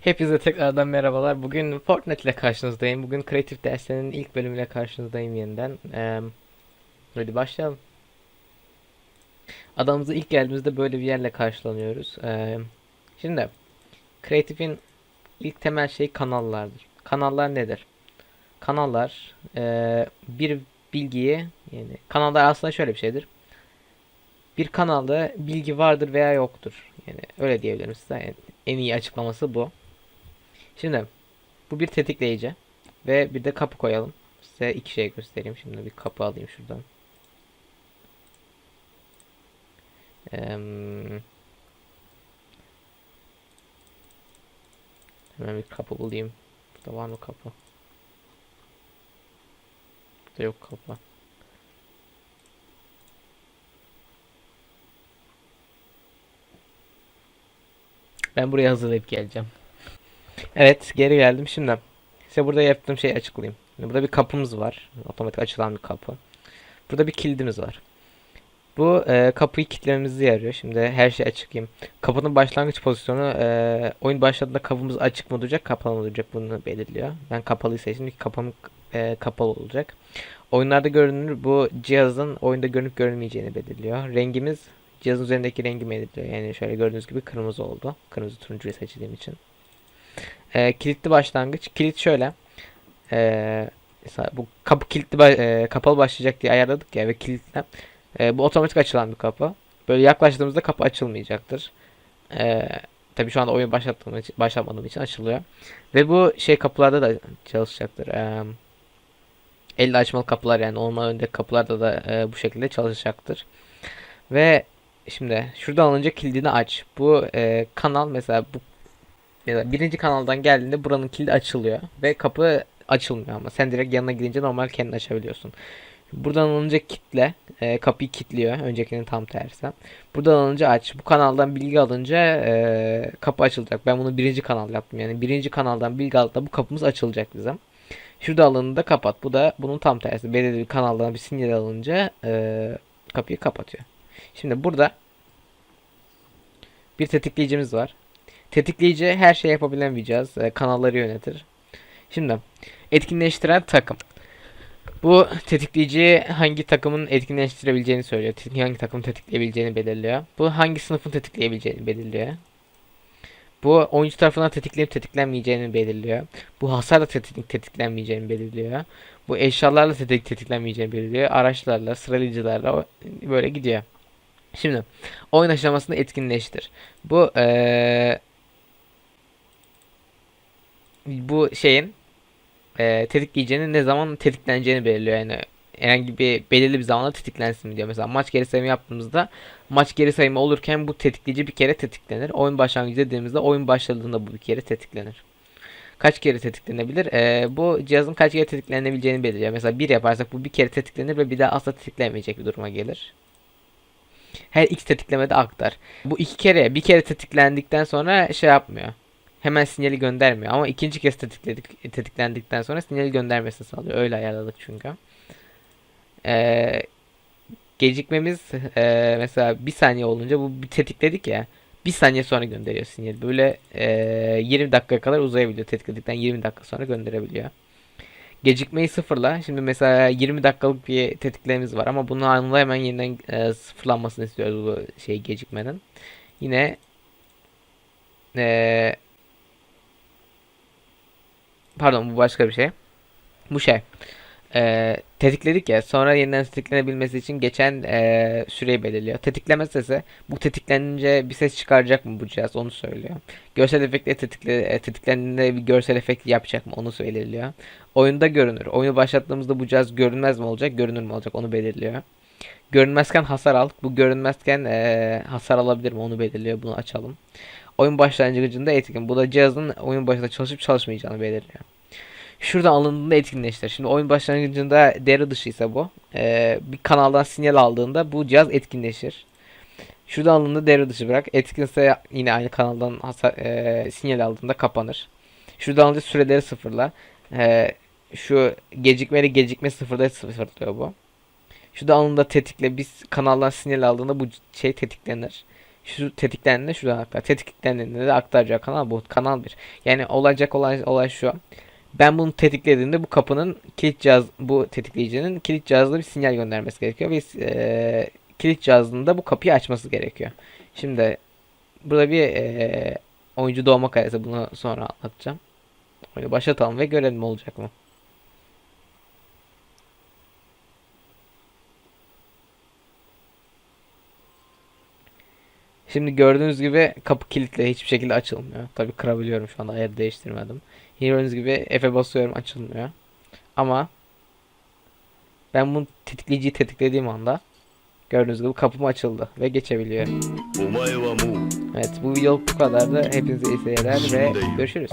Hepinize tekrardan merhabalar. Bugün Fortnite ile karşınızdayım. Bugün kreatif derslerinin ilk bölümüyle karşınızdayım yeniden. Eee hadi başlayalım. Adamımıza ilk geldiğimizde böyle bir yerle karşılanıyoruz. Eee, şimdi kreatifin ilk temel şey kanallardır. Kanallar nedir? Kanallar eee, bir bilgiyi yani kanallar aslında şöyle bir şeydir. Bir kanalda bilgi vardır veya yoktur. Yani öyle diyebilirim size. Yani en iyi açıklaması bu. Şimdi bu bir tetikleyici ve bir de kapı koyalım. Size iki şey göstereyim. Şimdi bir kapı alayım şuradan. Em, hemen bir kapı bulayım. Burada var mı kapı? Burada yok kapı. Ben buraya hazırlayıp geleceğim. Evet, geri geldim. Şimdi size burada yaptığım şeyi açıklayayım. Burada bir kapımız var. Otomatik açılan bir kapı. Burada bir kilidimiz var. Bu e, kapıyı kilitlememizi yarıyor. Şimdi her şeyi açıklayayım. Kapının başlangıç pozisyonu e, oyun başladığında kapımız açık mı duracak, kapalı mı duracak bunu belirliyor. Ben kapalıyı seçtim ki kapım e, kapalı olacak. Oyunlarda görünür bu cihazın oyunda görünüp görünmeyeceğini belirliyor. Rengimiz cihazın üzerindeki rengi belirliyor. Yani şöyle gördüğünüz gibi kırmızı oldu. Kırmızı turuncuyu seçtiğim için. E, kilitli başlangıç. Kilit şöyle. E, bu kapı kilitli e, kapalı başlayacak diye ayarladık ya ve kilitle. E, bu otomatik açılan bir kapı. Böyle yaklaştığımızda kapı açılmayacaktır. E, tabii şu anda oyun başlattığım için, başlatmadığım için açılıyor. Ve bu şey kapılarda da çalışacaktır. E, elle açmalı kapılar yani olma önündeki kapılarda da e, bu şekilde çalışacaktır. Ve şimdi şuradan alınca kilidini aç. Bu e, kanal mesela bu Mesela birinci kanaldan geldiğinde buranın kilidi açılıyor ve kapı açılmıyor ama sen direkt yanına gidince normal kendin açabiliyorsun. Buradan alınca kitle, e, kapıyı kilitliyor. Öncekinin tam tersi. Buradan alınca aç. Bu kanaldan bilgi alınca e, kapı açılacak. Ben bunu birinci kanal yaptım. Yani birinci kanaldan bilgi aldığında bu kapımız açılacak bizim. Şurada alındığında kapat. Bu da bunun tam tersi. Belirli bir kanaldan bir sinyal alınca e, kapıyı kapatıyor. Şimdi burada bir tetikleyicimiz var. Tetikleyici her şey yapabilen bir cihaz. E, kanalları yönetir. Şimdi etkinleştiren takım. Bu tetikleyici hangi takımın etkinleştirebileceğini söylüyor. Hangi takımın tetikleyebileceğini belirliyor. Bu hangi sınıfın tetikleyebileceğini belirliyor. Bu oyuncu tarafından tetiklenip tetiklenmeyeceğini belirliyor. Bu hasarla tetik tetiklenmeyeceğini belirliyor. Bu eşyalarla tetik tetiklenmeyeceğini belirliyor. Araçlarla, sıralayıcılarla böyle gidiyor. Şimdi oyun aşamasında etkinleştir. Bu eee bu şeyin e, tetikleyeceğinin ne zaman tetikleneceğini belirliyor. Yani herhangi bir belirli bir zamanda tetiklensin diyor. Mesela maç geri sayımı yaptığımızda maç geri sayımı olurken bu tetikleyici bir kere tetiklenir. Oyun başlangıcı dediğimizde oyun başladığında bu bir kere tetiklenir. Kaç kere tetiklenebilir? E, bu cihazın kaç kere tetiklenebileceğini belirliyor. Mesela bir yaparsak bu bir kere tetiklenir ve bir daha asla tetiklenmeyecek bir duruma gelir. Her iki tetiklemede aktar. Bu iki kere bir kere tetiklendikten sonra şey yapmıyor hemen sinyali göndermiyor. Ama ikinci kez tetikledik, tetiklendikten sonra sinyali göndermesini sağlıyor. Öyle ayarladık çünkü. Ee, gecikmemiz e, mesela bir saniye olunca bu bir tetikledik ya. Bir saniye sonra gönderiyor sinyali. Böyle e, 20 dakika kadar uzayabiliyor. Tetikledikten 20 dakika sonra gönderebiliyor. Gecikmeyi sıfırla. Şimdi mesela 20 dakikalık bir tetiklememiz var ama bunu anında hemen yeniden e, sıfırlanmasını istiyoruz bu şey gecikmenin. Yine e, Pardon bu başka bir şey. Bu şey. Ee, tetikledik ya sonra yeniden tetiklenebilmesi için geçen ee, süreyi belirliyor. Tetikleme sesi bu tetiklenince bir ses çıkaracak mı bu cihaz onu söylüyor. Görsel efektle tetikle, e, tetiklendiğinde bir görsel efekt yapacak mı onu belirliyor. Oyunda görünür. Oyunu başlattığımızda bu cihaz görünmez mi olacak görünür mü olacak onu belirliyor. Görünmezken hasar al. Bu görünmezken ee, hasar alabilir mi onu belirliyor. Bunu açalım. Oyun başlangıcında etkin. Bu da cihazın oyun başında çalışıp çalışmayacağını belirliyor. Şuradan alındığında etkinleştir. Şimdi oyun başlangıcında devre dışıysa bu. Ee, bir kanaldan sinyal aldığında bu cihaz etkinleşir. Şuradan alındığında devre dışı bırak. Etkinse yine aynı kanaldan hasar, e, sinyal aldığında kapanır. Şuradan alınca süreleri sıfırla. Ee, şu gecikmeli gecikme sıfırda sıfırlıyor bu. Şurada alında tetikle biz kanaldan sinyal aldığında bu şey tetiklenir. Şu tetiklendiğinde şuradan aktar. Tetiklendiğinde de aktaracağı kanal bu. Kanal 1. Yani olacak olay, olay şu. Ben bunu tetiklediğimde bu kapının kilit cihaz bu tetikleyicinin kilit cihazına bir sinyal göndermesi gerekiyor ve e, kilit cihazının da bu kapıyı açması gerekiyor. Şimdi burada bir e, oyuncu doğma karesi bunu sonra anlatacağım. Oyunu başlatalım ve görelim olacak mı. Şimdi gördüğünüz gibi kapı kilitle hiçbir şekilde açılmıyor. Tabi kırabiliyorum şu anda ayar değiştirmedim. Gördüğünüz gibi F'e basıyorum açılmıyor. Ama ben bunu tetikleyiciyi tetiklediğim anda gördüğünüz gibi kapım açıldı ve geçebiliyorum. Evet bu video bu kadardı. Hepinize iyi seyirler ve görüşürüz.